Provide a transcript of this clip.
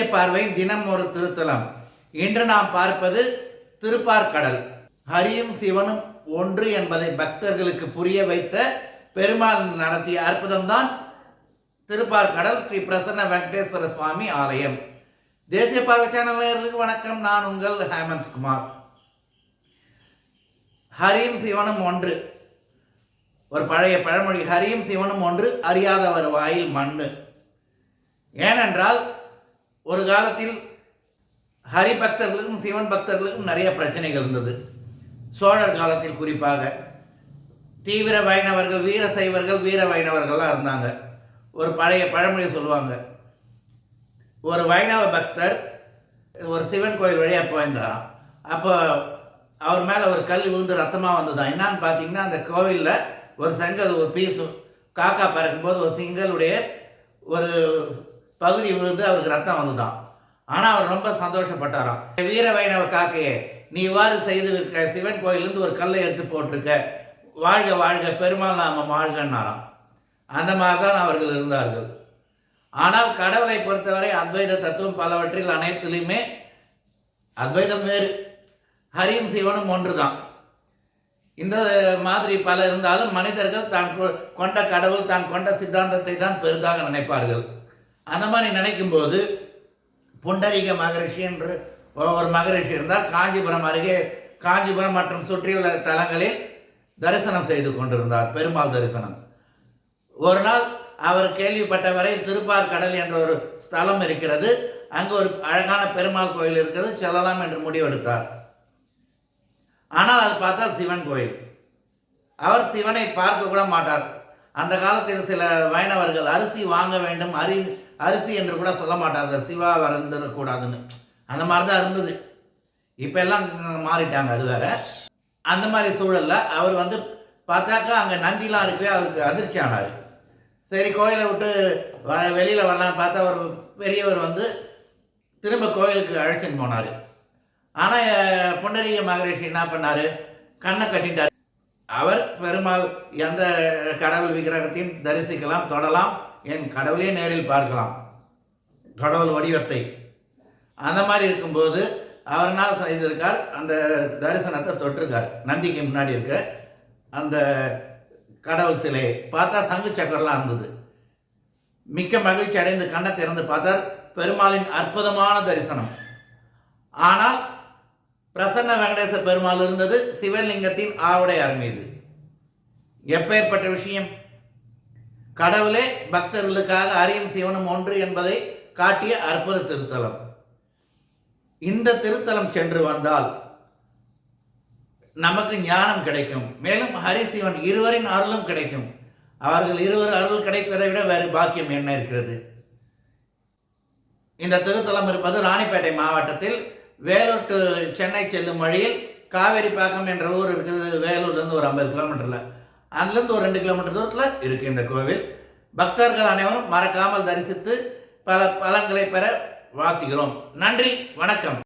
தேசிய பார்வை தினம் ஒரு திருத்தலம். இன்று நாம் பார்ப்பது திருப்பார்கடல். ஹரியும் சிவனும் ஒன்று என்பதை பக்தர்களுக்கு புரிய வைத்த பெருமாள் நடத்திய அற்புதம்தான் திருப்பார்கடல் ஸ்ரீ பிரசன்ன வெங்கடேஸ்வர சுவாமி ஆலயம். தேசிய பார்வை சேனலர்களுக்கு வணக்கம். நான் உங்கள் ஹேமந்த் குமார். ஹரியும் சிவனும் ஒன்று. ஒரு பழைய பழமொழி. ஹரியும் சிவனும் ஒன்று அறியாதவர் வாயில் மண்ணு. ஏனென்றால் ஒரு காலத்தில் ஹரி பக்தர்களுக்கும் சிவன் பக்தர்களுக்கும் நிறைய பிரச்சனைகள் இருந்தது. சோழர் காலத்தில் குறிப்பாக தீவிர வைணவர்கள் வீர சைவர்கள் வீர வைணவர்கள்லாம் இருந்தாங்க. ஒரு பழைய பழமொழி சொல்லுவாங்க. ஒரு வைணவ பக்தர் ஒரு சிவன் கோயில் வழியாக போயிருந்தாராம் அப்போ அவர் மேலே ஒரு கல் விழுந்து ரத்தமாக வந்ததான் என்னான்னு பார்த்தீங்கன்னா அந்த கோவிலில் ஒரு செங்கல் ஒரு பீஸ் காக்கா பறக்கும்போது ஒரு சிங்கலுடைய ஒரு பகுதி விழுந்து அவருக்கு ரத்தம் வந்துதான் ஆனால் அவர் ரொம்ப சந்தோஷப்பட்டாராம். வீர வைணவ காக்கையே நீ இவ்வாறு செய்து இருக்க சிவன் கோயிலேருந்து ஒரு கல்லை எடுத்து போட்டிருக்க. வாழ்க வாழ்க பெருமாள் நாம் வாழ்கன்னாராம். அந்த மாதிரி தான் அவர்கள் இருந்தார்கள். ஆனால் கடவுளை பொறுத்தவரை அத்வைத தத்துவம் பலவற்றில் அனைத்திலையுமே அத்வைதம் வேறு ஹரியும் சிவனும் ஒன்று தான் இந்த மாதிரி பல இருந்தாலும் மனிதர்கள் தான் கொ- கொண்ட கடவுள் தான் கொண்ட சித்தாந்தத்தை தான் பெரிதாக நினைப்பார்கள். அந்த மாதிரி நினைக்கும்போது புண்டரீக மகரிஷி என்று ஒரு- மகரிஷி இருந்தால் காஞ்சிபுரம் அருகே காஞ்சிபுரம் மற்றும் சுற்றியுள்ள தலங்களில் தரிசனம் செய்து கொண்டிருந்தார். பெருமாள் தரிசனம். ஒரு நாள் அவர் கேள்விப்பட்ட வரை திருப்பார்கடல் என்ற ஒரு ஸ்தலம் இருக்கிறது. அங்கு ஒரு அழகான பெருமாள் கோயில் இருக்கிறது. செல்லலாம் என்று முடிவெடுத்தார். ஆனால் அது பார்த்தா சிவன் கோயில். அவர் சிவனை பார்க்க கூட மாட்டார். அந்த காலத்தில் சில வைணவர்கள் அரிசி வாங்க வேண்டும் அரி அரிசி என்று கூட சொல்ல மாட்டார்கள். சிவா வரந்துடக்கூடாதுன்னு அந்த மாதிரி தான் இருந்தது. இப்போ எல்லாம் மாறிட்டாங்க அது வேற. அந்த மாதிரி சூழலில் அவர் வந்து பார்த்தாக்கா அங்கே நந்திலாம் இருக்கு அவருக்கு அதிர்ச்சி ஆனார். சரி கோயிலை விட்டு வ வெளியில் வரலான்னு பார்த்தா ஒரு பெரியவர் வந்து திரும்ப கோயிலுக்கு அழைச்சின்னு போனார். ஆனால் புண்டரீக மகரிஷி என்ன பண்ணார்? கண்ணை கட்டிட்டார். அவர் பெருமாள் எந்த கடவுள் விக்கிரகத்தையும் தரிசிக்கலாம் தொடலாம். என் கடவுளையே நேரில் பார்க்கலாம். கடவுள் வடிவத்தை. அந்த மாதிரி இருக்கும்போது அவர் என்ன செய்திருக்கார்? அந்த தரிசனத்தை தொட்டிருக்கார். நந்திக்கு முன்னாடி இருக்க அந்த கடவுள் சிலையை பார்த்தா சங்கு சக்கரெலாம் இருந்தது மிக்க மகிழ்ச்சி அடைந்து கண்ணை திறந்து பார்த்தார். பெருமாளின் அற்புதமான தரிசனம். ஆனால் பிரசன்ன வெங்கடேச பெருமாள் இருந்தது சிவலிங்கத்தின் ஆவுடையார் மீது எப்பேற்பட்ட விஷயம்? கடவுளே பக்தர்களுக்காக அரியும் சிவனும் ஒன்று என்பதை காட்டிய அற்புத திருத்தலம். இந்த திருத்தலம் சென்று வந்தால் நமக்கு ஞானம் கிடைக்கும். மேலும் ஹரிசிவன் இருவரின் அருளும் கிடைக்கும். அவர்கள் இருவர் அருள் கிடைப்பதை விட வேறு பாக்கியம் என்ன இருக்கிறது? இந்த திருத்தலம் இருப்பது ராணிப்பேட்டை மாவட்டத்தில் வேலூர் டு சென்னை செல்லும் வழியில் காவேரிப்பாக்கம் என்ற ஊர் இருக்குது. வேலூர்லேருந்து ஒரு ஐம்பது கிலோமீட்டரில். அதுலேருந்து ஒரு ரெண்டு கிலோமீட்டர் தூரத்தில் இருக்குது இந்த கோவில். பக்தர்கள் அனைவரும் மறக்காமல் தரிசித்து பல பலன்களை பெற வாழ்த்துகிறோம். நன்றி வணக்கம்.